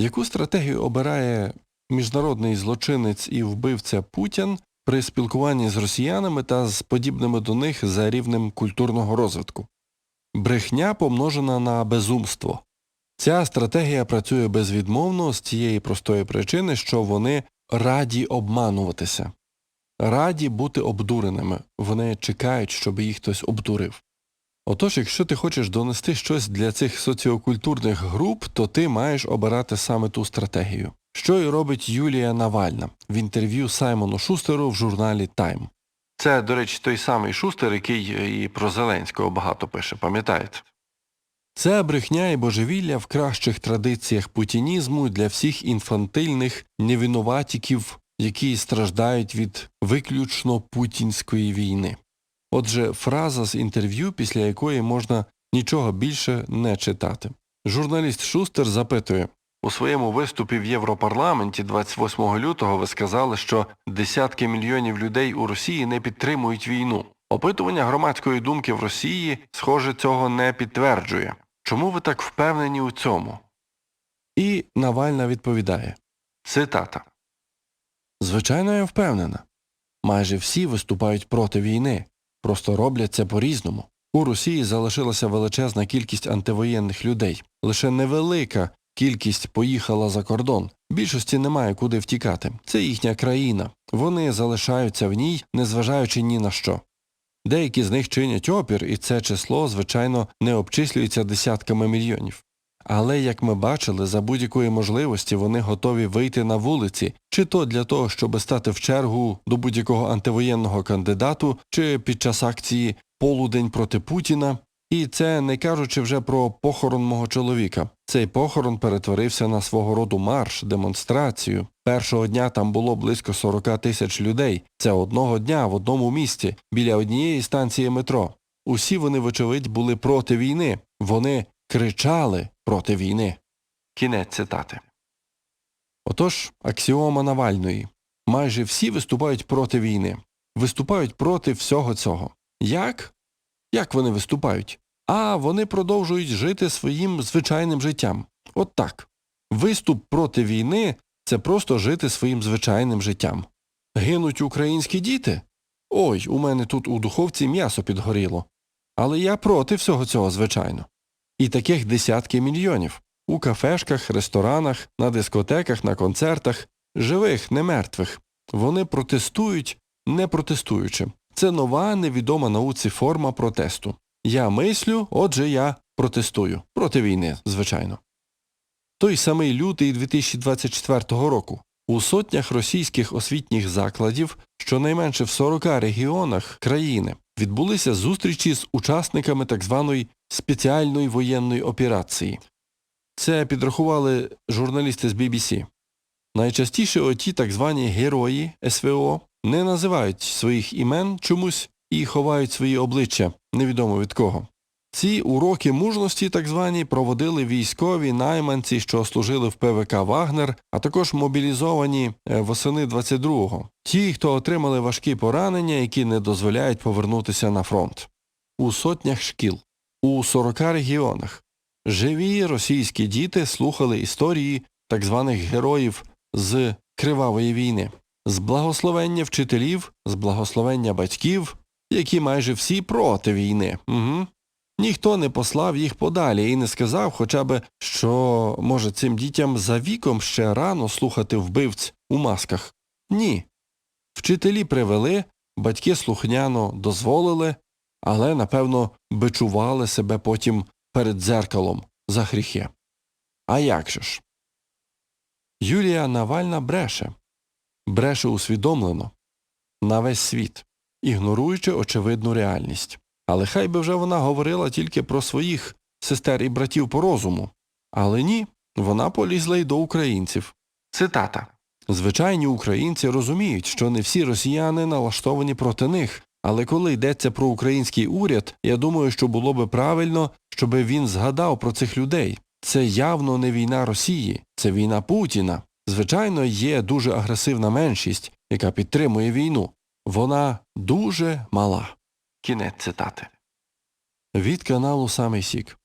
Яку стратегію обирає міжнародний злочинець і вбивця Путін при спілкуванні з росіянами та з подібними до них за рівнем культурного розвитку? Брехня помножена на безумство. Ця стратегія працює безвідмовно з тієї простої причини, що вони раді обмануватися, раді бути обдуреними, вони чекають, щоб їх хтось обдурив. Отож, якщо ти хочеш донести щось для цих соціокультурних груп, то ти маєш обирати саме ту стратегію. Що і робить Юлія Навальна в інтерв'ю Саймону Шустеру в журналі Time. Це, до речі, той самий Шустер, який і про Зеленського багато пише, пам'ятаєте? Це брехня і божевілля в кращих традиціях путінізму для всіх інфантильних невинуватіків, які страждають від виключно путінської війни. Отже, фраза з інтерв'ю, після якої можна нічого більше не читати. Журналіст Шустер запитує у своєму виступі в Європарламенті 28 лютого ви сказали, що десятки мільйонів людей у Росії не підтримують війну. Опитування громадської думки в Росії, схоже, цього не підтверджує. Чому ви так впевнені у цьому? І Навальна відповідає Цитата. Звичайно, я впевнена. Майже всі виступають проти війни, просто роблять це по-різному. У Росії залишилася величезна кількість антивоєнних людей. Лише невелика кількість поїхала за кордон. Більшості немає куди втікати. Це їхня країна. Вони залишаються в ній, незважаючи ні на що. Деякі з них чинять опір, і це число, звичайно, не обчислюється десятками мільйонів. Але, як ми бачили, за будь-якої можливості вони готові вийти на вулиці, чи то для того, щоб стати в чергу до будь-якого антивоєнного кандидату, чи під час акції Полудень проти Путіна. І це не кажучи вже про похорон мого чоловіка. Цей похорон перетворився на свого роду марш, демонстрацію. Першого дня там було близько 40 тисяч людей. Це одного дня в одному місті, біля однієї станції метро. Усі вони, вочевидь, були проти війни. Вони кричали проти війни. Кінець цитати. Отож, аксіома Навальної. Майже всі виступають проти війни. Виступають проти всього цього. Як? Як вони виступають? А вони продовжують жити своїм звичайним життям. От так. Виступ проти війни це просто жити своїм звичайним життям. Гинуть українські діти? Ой, у мене тут у духовці м'ясо підгоріло. Але я проти всього цього, звичайно. І таких десятки мільйонів у кафешках, ресторанах, на дискотеках, на концертах, живих, не мертвих. Вони протестують, не протестуючи. Це нова невідома науці форма протесту. Я мислю, отже я протестую. Проти війни, звичайно. Той самий лютий 2024 року у сотнях російських освітніх закладів, щонайменше в 40 регіонах країни, відбулися зустрічі з учасниками так званої спеціальної воєнної операції. Це підрахували журналісти з BBC. Найчастіше оті так звані герої СВО не називають своїх імен чомусь і ховають свої обличчя, невідомо від кого. Ці уроки мужності, так звані, проводили військові найманці, що служили в ПВК Вагнер, а також мобілізовані е, восени 22-го. Ті, хто отримали важкі поранення, які не дозволяють повернутися на фронт. У сотнях шкіл, у 40 регіонах. Живі російські діти слухали історії так званих героїв з кривавої війни, з благословення вчителів, з благословення батьків, які майже всі проти війни. Угу. Ніхто не послав їх подалі і не сказав хоча б, що, може, цим дітям за віком ще рано слухати вбивць у масках. Ні. Вчителі привели, батьки слухняно дозволили, але, напевно, бичували себе потім перед дзеркалом за гріхи. А як же ж? Юлія Навальна бреше. Бреше усвідомлено на весь світ, ігноруючи очевидну реальність. Але хай би вже вона говорила тільки про своїх сестер і братів по розуму. Але ні, вона полізла й до українців. Цитата. Звичайні українці розуміють, що не всі росіяни налаштовані проти них, але коли йдеться про український уряд, я думаю, що було би правильно, щоб він згадав про цих людей. Це явно не війна Росії, це війна Путіна. Звичайно, є дуже агресивна меншість, яка підтримує війну. Вона дуже мала. Кінець цитати. Від каналу Самий Сік.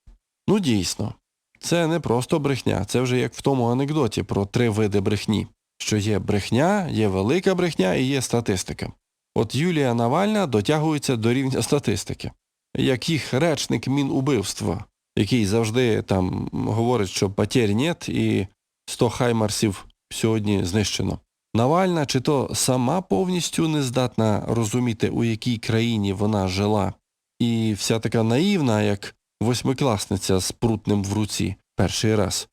Ну дійсно, Це не просто брехня, це вже як в тому анекдоті про три види брехні, що є брехня, є велика брехня і є статистика. От Юлія Навальна дотягується до рівня статистики, як їх речник Мінубивства, який завжди там говорить, що потерь нет і 100 хаймарсів сьогодні знищено. Навальна чи то сама повністю не здатна розуміти, у якій країні вона жила, і вся така наївна, як восьмикласниця з прутним в руці перший раз.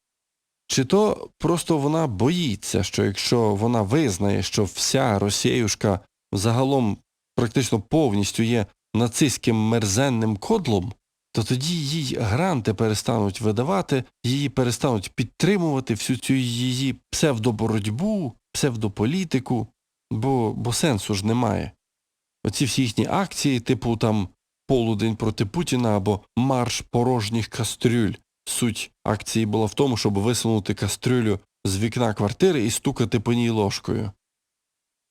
Чи то просто вона боїться, що якщо вона визнає, що вся Росіюшка загалом практично повністю є нацистським мерзенним кодлом, то тоді їй гранти перестануть видавати, її перестануть підтримувати всю цю її псевдоборотьбу, псевдополітику, бо, бо сенсу ж немає. Оці всі їхні акції, типу там полудень проти Путіна або марш порожніх кастрюль. Суть акції була в тому, щоб висунути кастрюлю з вікна квартири і стукати по ній ложкою.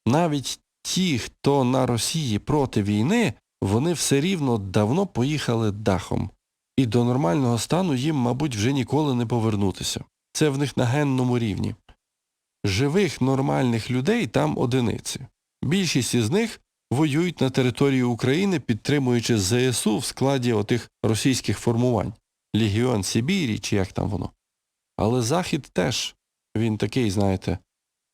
Навіть ті, хто на Росії проти війни, вони все рівно давно поїхали дахом, і до нормального стану їм, мабуть, вже ніколи не повернутися. Це в них на генному рівні. Живих нормальних людей там одиниці. Більшість із них воюють на території України, підтримуючи ЗСУ в складі отих російських формувань Легіон Сибірі чи як там воно. Але Захід теж, він такий, знаєте,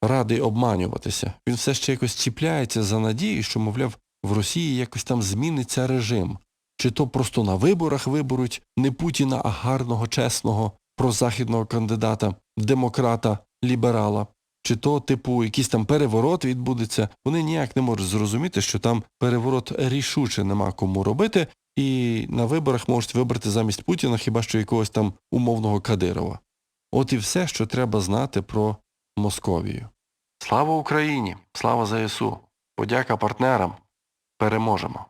радий обманюватися. Він все ще якось чіпляється за надію, що, мовляв, в Росії якось там зміниться режим. Чи то просто на виборах виберуть не Путіна, а гарного, чесного, прозахідного кандидата, демократа, ліберала, чи то, типу, якийсь там переворот відбудеться, вони ніяк не можуть зрозуміти, що там переворот рішуче нема кому робити, і на виборах можуть вибрати замість Путіна хіба що якогось там умовного Кадирова. От і все, що треба знати про Московію. Слава Україні! Слава ЗСУ! Подяка партнерам! Переможемо!